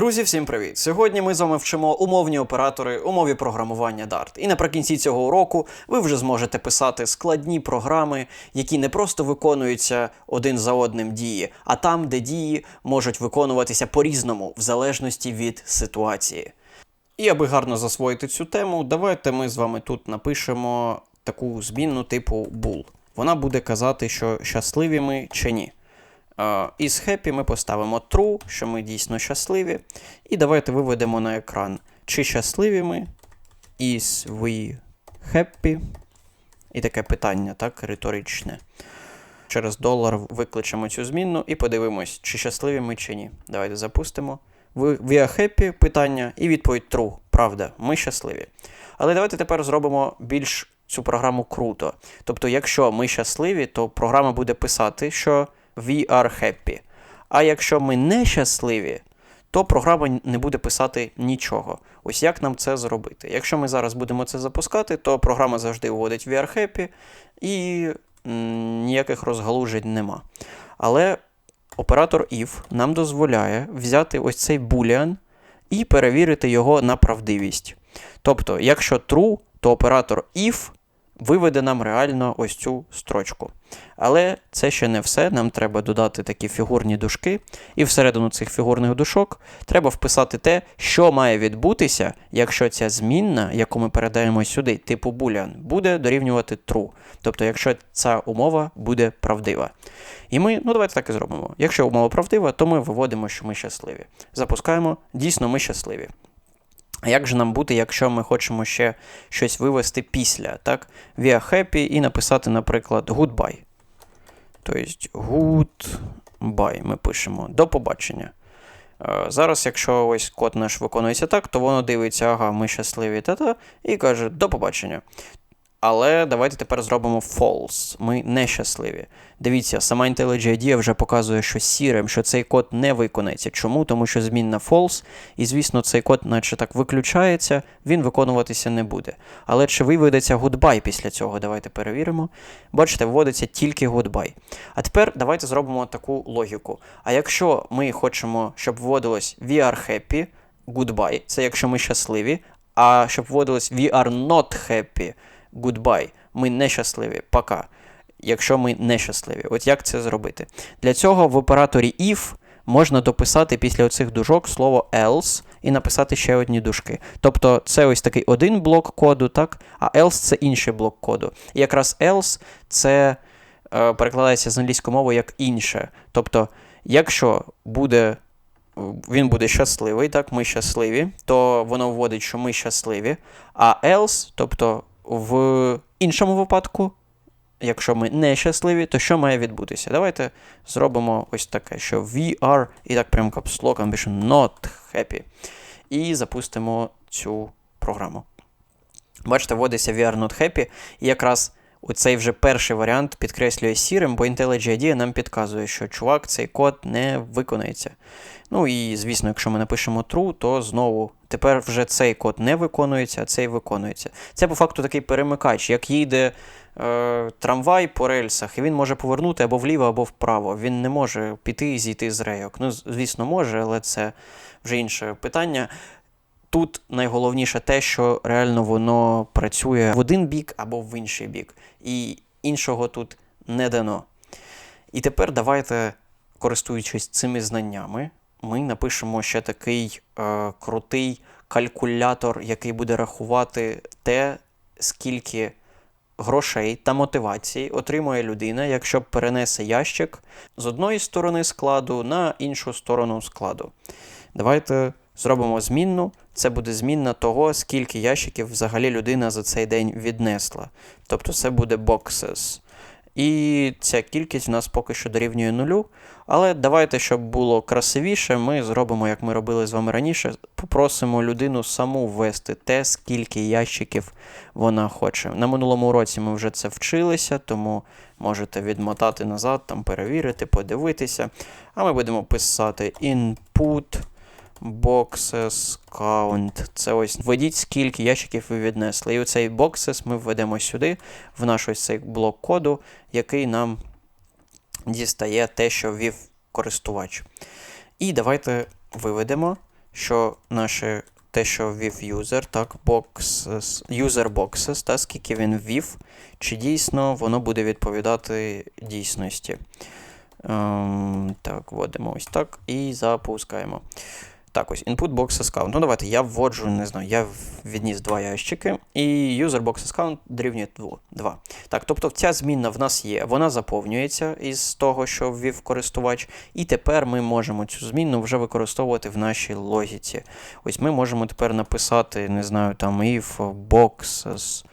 Друзі, всім привіт! Сьогодні ми з вами вчимо умовні оператори у мові програмування Dart. І наприкінці цього уроку ви вже зможете писати складні програми, які не просто виконуються один за одним дії, а там, де дії можуть виконуватися по-різному, в залежності від ситуації. І аби гарно засвоїти цю тему, давайте ми з вами тут напишемо таку змінну типу bool. Вона буде казати, що щасливі ми чи ні. Е, Із happy ми поставимо true, що ми дійсно щасливі. І давайте виведемо на екран, чи щасливі ми. Is we happy? І таке питання, так, риторичне. Через долар викличемо цю змінну і подивимось, чи щасливі ми чи ні. Давайте запустимо. We are happy питання і відповідь true. Правда, ми щасливі. Але давайте тепер зробимо більш цю програму круто. Тобто, якщо ми щасливі, то програма буде писати, що we are happy. А якщо ми не щасливі, то програма не буде писати нічого. Ось як нам це зробити? Якщо ми зараз будемо це запускати, то програма завжди вводить we are happy і ніяких розгалужень нема. Але оператор if нам дозволяє взяти ось цей boolean і перевірити його на правдивість. Тобто, якщо true, то оператор if виведе нам реально ось цю строчку. Але це ще не все. Нам треба додати такі фігурні дужки, і всередину цих фігурних дужок треба вписати те, що має відбутися, якщо ця змінна, яку ми передаємо сюди, типу boolean, буде дорівнювати true. Тобто, якщо ця умова буде правдива. І ми, ну давайте так і зробимо. Якщо умова правдива, то ми виводимо, що ми щасливі. Запускаємо, дійсно, ми щасливі. А як же нам бути, якщо ми хочемо ще щось вивести після, так? Via happy і написати, наприклад, goodbye. Тобто goodbye ми пишемо до побачення. Зараз, якщо ось код наш виконується так, то воно дивиться, ага, ми щасливі та-та, і каже до побачення. Але давайте тепер зробимо false. Ми нещасливі. Дивіться, сама IntelliJ IDEA вже показує, що сірим, що цей код не виконається. Чому? Тому що змінна false, і, звісно, цей код, наче так, виключається, він виконуватися не буде. Але чи виведеться goodbye після цього? Давайте перевіримо. Бачите, вводиться тільки goodbye. А тепер давайте зробимо таку логіку. А якщо ми хочемо, щоб вводилось we are happy, goodbye, це якщо ми щасливі, а щоб вводилось we are not happy, goodbye. Ми нещасливі. Пока. Якщо ми нещасливі. От як це зробити? Для цього в операторі if можна дописати після оцих дужок слово else і написати ще одні дужки. Тобто це ось такий один блок коду, так? А else це інший блок коду. І якраз else це е, перекладається з англійської мови як інше. Тобто, якщо буде. Він буде щасливий, так, ми щасливі, то воно вводить, що ми щасливі. А else, тобто в іншому випадку, якщо ми не щасливі, то що має відбутися? Давайте зробимо ось таке, що we are, і так прям капслоком більше not happy. І запустимо цю програму. Бачите, вводиться VR not happy, і якраз оцей вже перший варіант підкреслює сірим, бо IntelliJ IDEA нам підказує, що чувак, цей код не виконається. Ну і, звісно, якщо ми напишемо true, то знову тепер вже цей код не виконується, а цей виконується. Це по факту такий перемикач, як їде е, трамвай по рельсах, і він може повернути або вліво, або вправо. Він не може піти і зійти з рейок. Ну, звісно, може, але це вже інше питання. Тут найголовніше те, що реально воно працює в один бік або в інший бік. І іншого тут не дано. І тепер давайте, користуючись цими знаннями, ми напишемо ще такий е, крутий калькулятор, який буде рахувати те, скільки грошей та мотивації отримує людина, якщо перенесе ящик з одної сторони складу на іншу сторону складу. Давайте зробимо змінну. Це буде змінна того, скільки ящиків взагалі людина за цей день віднесла. Тобто це буде boxes. І ця кількість в нас поки що дорівнює нулю. Але давайте, щоб було красивіше, ми зробимо, як ми робили з вами раніше, попросимо людину саму ввести те, скільки ящиків вона хоче. На минулому уроці ми вже це вчилися, тому можете відмотати назад, там перевірити, подивитися. А ми будемо писати input boxes count. Це ось введіть, скільки ящиків ви віднесли. І оцей boxes ми введемо сюди, в наш ось цей блок коду, який нам дістає те, що ввів користувач. І давайте виведемо, що наше те, що ввів юзер, так, boxes, user boxes, та, скільки він ввів, чи дійсно воно буде відповідати дійсності. Ем, так, вводимо ось так і запускаємо. Так, ось input boxes count. Ну, давайте я вводжу, не знаю, я відніс два ящики, і user boxes count дорівнює 2. Так, тобто ця змінна в нас є, вона заповнюється із того, що ввів користувач, і тепер ми можемо цю змінну вже використовувати в нашій логіці. Ось ми можемо тепер написати, не знаю, там if boxes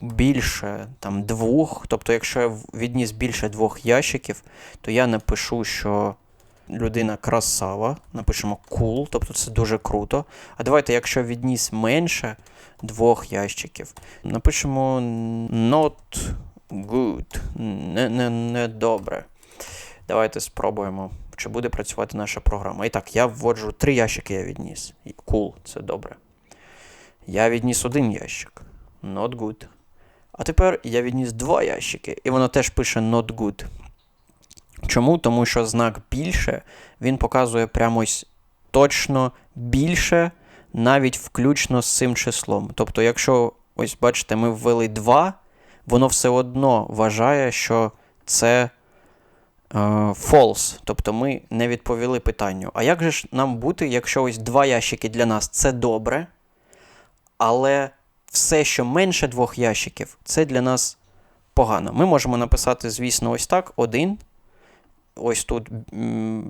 більше там двох. Тобто, якщо я відніс більше двох ящиків, то я напишу, що людина красава, напишемо cool, тобто це дуже круто. А давайте, якщо відніс менше двох ящиків, напишемо not good, не, не, не добре. Давайте спробуємо, чи буде працювати наша програма. І так, я вводжу три ящики, я відніс. Cool, це добре. Я відніс один ящик. Not good. А тепер я відніс два ящики, і воно теж пише not good. Чому? Тому що знак більше він показує прямо точно більше, навіть включно з цим числом. Тобто, якщо, ось бачите, ми ввели 2, воно все одно вважає, що це е, false. Тобто ми не відповіли питанню. А як же ж нам бути, якщо ось два ящики для нас це добре, але все, що менше двох ящиків, це для нас погано. Ми можемо написати, звісно, ось так: один ось тут,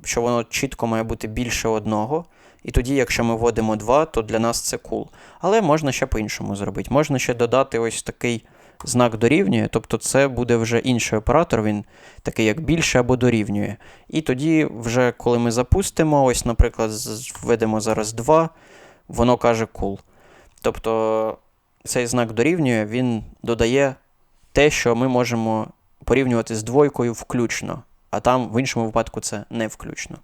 що воно чітко має бути більше одного. І тоді, якщо ми вводимо 2, то для нас це cool. Але можна ще по-іншому зробити. Можна ще додати ось такий знак дорівнює, тобто це буде вже інший оператор, він такий як більше або дорівнює. І тоді, вже коли ми запустимо, ось, наприклад, введемо зараз 2, воно каже cool. Тобто цей знак дорівнює, він додає те, що ми можемо порівнювати з двойкою включно а там в іншому випадку це не включно.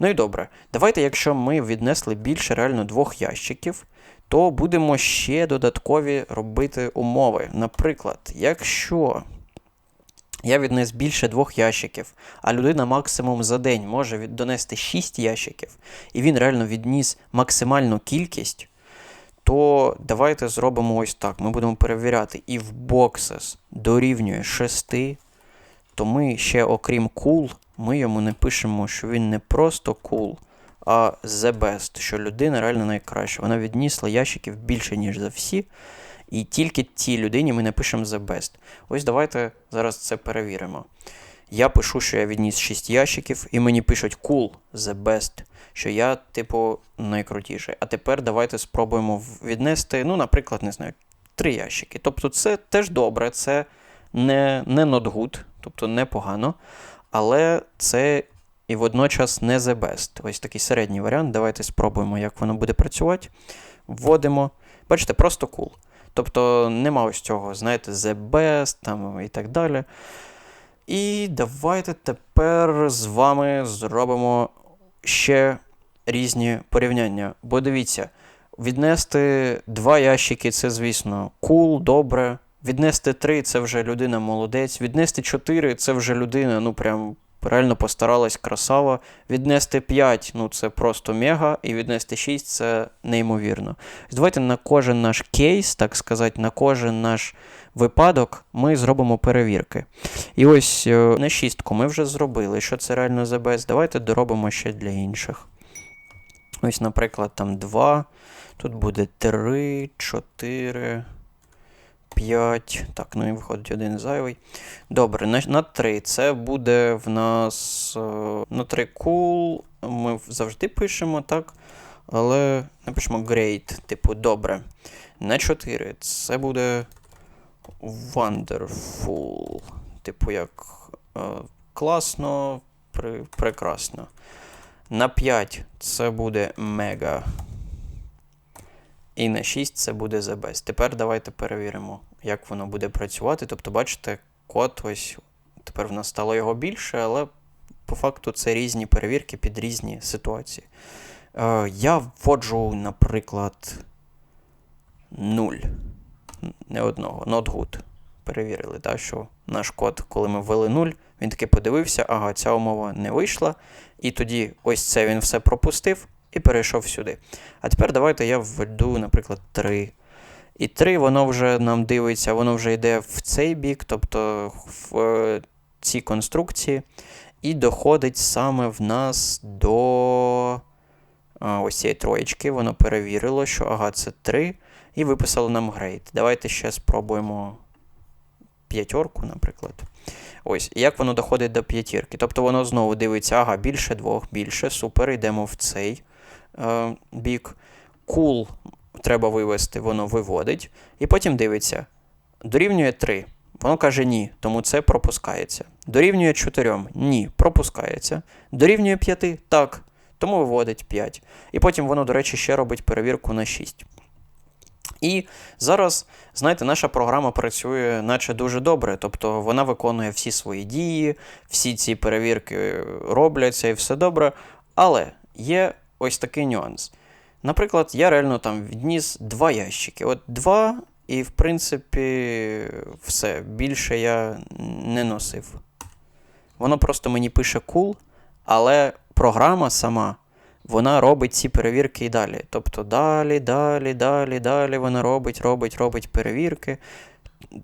Ну і добре, давайте, якщо ми віднесли більше реально двох ящиків, то будемо ще додаткові робити умови. Наприклад, якщо я віднес більше двох ящиків, а людина максимум за день може донести 6 ящиків, і він реально відніс максимальну кількість, то давайте зробимо ось так. Ми будемо перевіряти, if boxes дорівнює 6, то ми ще, окрім cool, ми йому не пишемо, що він не просто cool, а the best, що людина реально найкраща. Вона віднісла ящиків більше, ніж за всі. І тільки цій людині ми напишемо the best. Ось давайте зараз це перевіримо. Я пишу, що я відніс 6 ящиків, і мені пишуть cool, the best, що я, типу, найкрутіший. А тепер давайте спробуємо віднести, ну, наприклад, не знаю, 3 ящики. Тобто, це теж добре, це не не not good, тобто непогано, але це і водночас не the best. Ось такий середній варіант. Давайте спробуємо, як воно буде працювати. Вводимо. Бачите, просто cool. Тобто нема ось цього, знаєте, the best там і так далі. І давайте тепер з вами зробимо ще різні порівняння. Бо дивіться, віднести два ящики це, звісно, cool, добре. Віднести 3 це вже людина молодець. Віднести 4 це вже людина, ну прям реально постаралась красава. Віднести 5 ну це просто мега. І віднести 6 це неймовірно. Давайте на кожен наш кейс, так сказати, на кожен наш випадок ми зробимо перевірки. І ось е, на шістку ми вже зробили. Що це реально the best, Давайте доробимо ще для інших. Ось, наприклад, там 2. Тут буде 3, 4. 5. Так, ну і виходить один зайвий. Добре, на, на 3. Це буде в нас е, на 3 cool. Ми завжди пишемо, так? Але напишемо great, типу, добре. На 4 це буде wonderful. Типу, як е, класно, прекрасно. На 5 це буде mega. І на 6 це буде the best. Тепер давайте перевіримо, як воно буде працювати. Тобто, бачите, код ось тепер в нас стало його більше, але по факту це різні перевірки під різні ситуації. Е, Я вводжу, наприклад, 0. Не одного. Not good. Перевірили, так, що наш код, коли ми ввели 0, він таки подивився, ага, ця умова не вийшла. І тоді ось це він все пропустив і перейшов сюди. А тепер давайте я введу, наприклад, 3. І 3 воно вже нам дивиться, воно вже йде в цей бік, тобто в е, ці конструкції, і доходить саме в нас до ось цієї троєчки. Воно перевірило, що ага, це 3, і виписало нам грейд. Давайте ще спробуємо п'ятерку, наприклад. Ось, як воно доходить до п'ятірки. Тобто воно знову дивиться, ага, більше двох, більше, супер, йдемо в цей е, бік. Кул треба вивести, воно виводить. І потім дивиться, дорівнює 3. Воно каже ні, тому це пропускається. Дорівнює 4, ні, пропускається. Дорівнює 5, так, тому виводить 5. І потім воно, до речі, ще робить перевірку на 6. І зараз, знаєте, наша програма працює наче дуже добре. Тобто вона виконує всі свої дії, всі ці перевірки робляться і все добре. Але є ось такий нюанс. Наприклад, я реально там відніс два ящики. От два, і, в принципі, все. Більше я не носив. Воно просто мені пише cool, але програма сама вона робить ці перевірки і далі. Тобто далі, далі, далі, далі вона робить, робить, робить перевірки.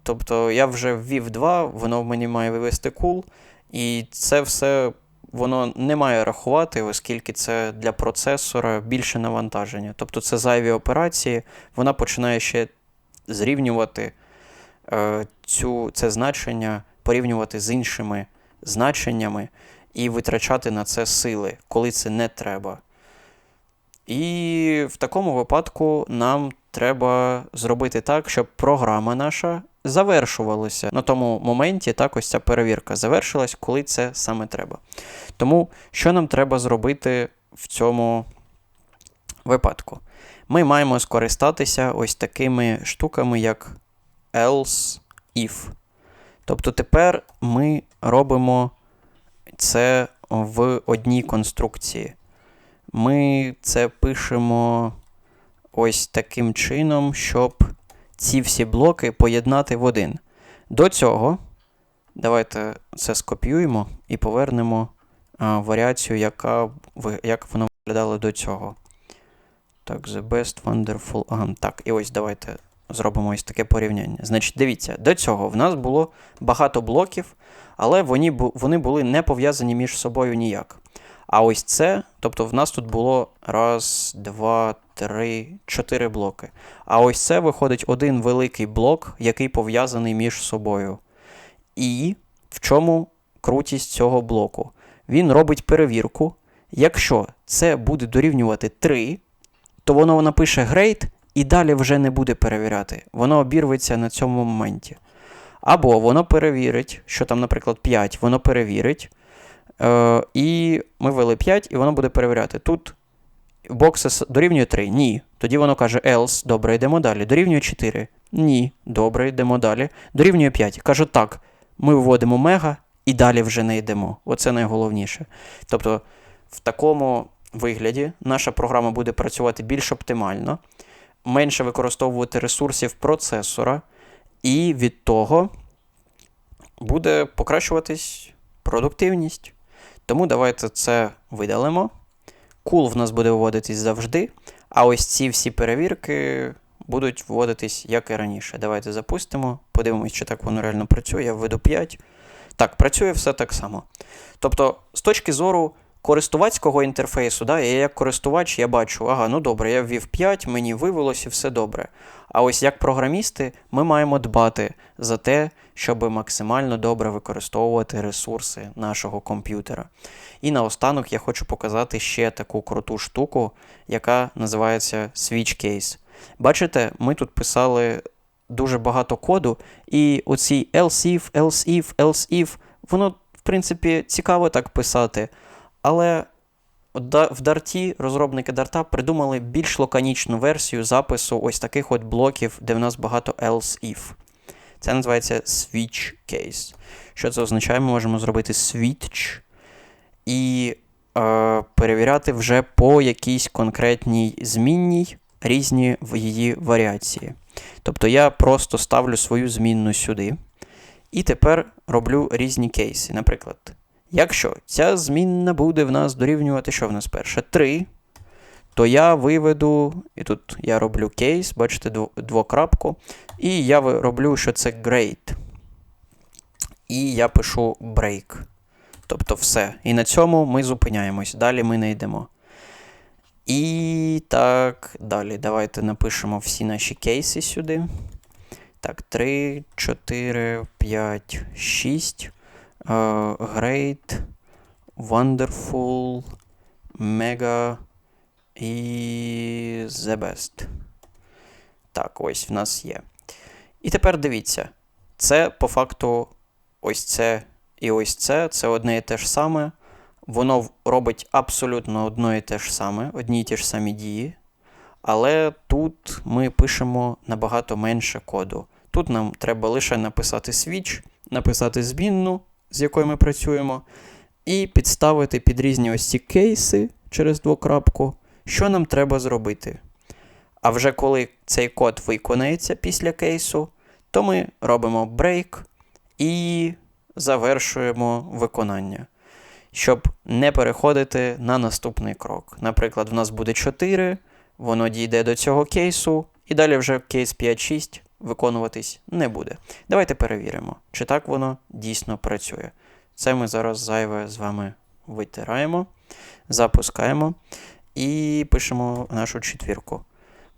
Тобто я вже ввів 2, воно в мені має вивести кул, і це все воно не має рахувати, оскільки це для процесора більше навантаження. Тобто це зайві операції, вона починає ще зрівнювати е, цю, це значення, порівнювати з іншими значеннями і витрачати на це сили, коли це не треба. І в такому випадку нам треба зробити так, щоб програма наша завершувалася. На тому моменті так ось ця перевірка завершилась, коли це саме треба. Тому що нам треба зробити в цьому випадку? Ми маємо скористатися ось такими штуками, як else if. Тобто тепер ми робимо це в одній конструкції ми це пишемо ось таким чином, щоб ці всі блоки поєднати в один. До цього, давайте це скопіюємо і повернемо варіацію, яка, як воно виглядало до цього. Так, the best, wonderful. Ага, так, і ось давайте зробимо ось таке порівняння. Значить, дивіться, до цього в нас було багато блоків, але вони, вони були не пов'язані між собою ніяк. А ось це, тобто в нас тут було раз, два, три, чотири блоки. А ось це виходить один великий блок, який пов'язаний між собою. І в чому крутість цього блоку? Він робить перевірку. Якщо це буде дорівнювати 3, то воно напише grade і далі вже не буде перевіряти. Воно обірветься на цьому моменті. Або воно перевірить, що там, наприклад, 5, воно перевірить. Е, І ми ввели 5, і воно буде перевіряти. Тут бокси дорівнює 3. Ні. Тоді воно каже else, добре, йдемо далі. Дорівнює 4. Ні. Добре, йдемо далі. Дорівнює 5. Кажу так, ми вводимо мега і далі вже не йдемо. Оце найголовніше. Тобто, в такому вигляді наша програма буде працювати більш оптимально, менше використовувати ресурсів процесора, і від того буде покращуватись продуктивність. Тому давайте це видалимо. Кул в нас буде вводитись завжди. А ось ці всі перевірки будуть вводитись, як і раніше. Давайте запустимо, подивимось, чи так воно реально працює. Я введу 5. Так, працює все так само. Тобто, з точки зору користувацького інтерфейсу, да, я як користувач я бачу, ага, ну добре, я ввів 5, мені вивелося все добре. А ось як програмісти ми маємо дбати за те, щоб максимально добре використовувати ресурси нашого комп'ютера. І наостанок я хочу показати ще таку круту штуку, яка називається Switch Case. Бачите, ми тут писали дуже багато коду, і оці else if, else if, else if, воно, в принципі, цікаво так писати. Але в Дарті розробники Дарта придумали більш лаконічну версію запису ось таких от блоків, де в нас багато else if. Це називається switch case. Що це означає? Ми можемо зробити switch і е, перевіряти вже по якійсь конкретній змінній різні її варіації. Тобто я просто ставлю свою змінну сюди. І тепер роблю різні кейси. Наприклад, якщо ця змінна буде в нас дорівнювати, що в нас перше? 3, то я виведу, і тут я роблю кейс, бачите, двокрапку, і я роблю, що це great. І я пишу break. Тобто все. І на цьому ми зупиняємось. Далі ми не йдемо. І так, далі. Давайте напишемо всі наші кейси сюди. Так, 3, 4, 5, 6. Uh, great, wonderful, mega і the best. Так, ось в нас є. І тепер дивіться. Це по факту ось це і ось це. Це одне і те ж саме. Воно робить абсолютно одно і те ж саме, одні й ті ж самі дії. Але тут ми пишемо набагато менше коду. Тут нам треба лише написати switch, написати змінну, з якою ми працюємо, і підставити під різні ось ці кейси через двокрапку, що нам треба зробити. А вже коли цей код виконається після кейсу, то ми робимо break і завершуємо виконання, щоб не переходити на наступний крок. Наприклад, в нас буде 4, воно дійде до цього кейсу, і далі вже кейс 5-6 виконуватись не буде. Давайте перевіримо, чи так воно дійсно працює. Це ми зараз зайве з вами витираємо, запускаємо і пишемо нашу четвірку.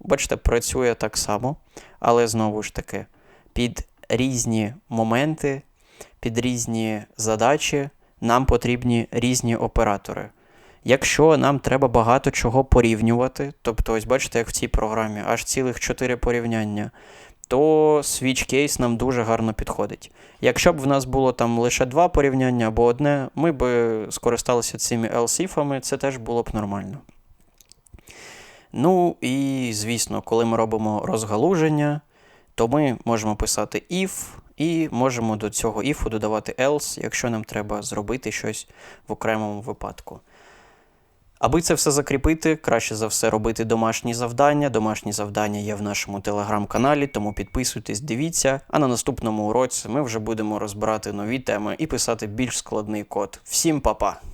Бачите, працює так само, але знову ж таки, під різні моменти, під різні задачі нам потрібні різні оператори. Якщо нам треба багато чого порівнювати, тобто, ось бачите, як в цій програмі аж цілих 4 порівняння, то switch case нам дуже гарно підходить. Якщо б в нас було там лише два порівняння або одне, ми б скористалися цими LSIF-ами, це теж було б нормально. Ну і, звісно, коли ми робимо розгалуження, то ми можемо писати if і можемо до цього if додавати else, якщо нам треба зробити щось в окремому випадку. Аби це все закріпити, краще за все робити домашні завдання. Домашні завдання є в нашому телеграм-каналі, тому підписуйтесь, дивіться. А на наступному уроці ми вже будемо розбирати нові теми і писати більш складний код. Всім па-па!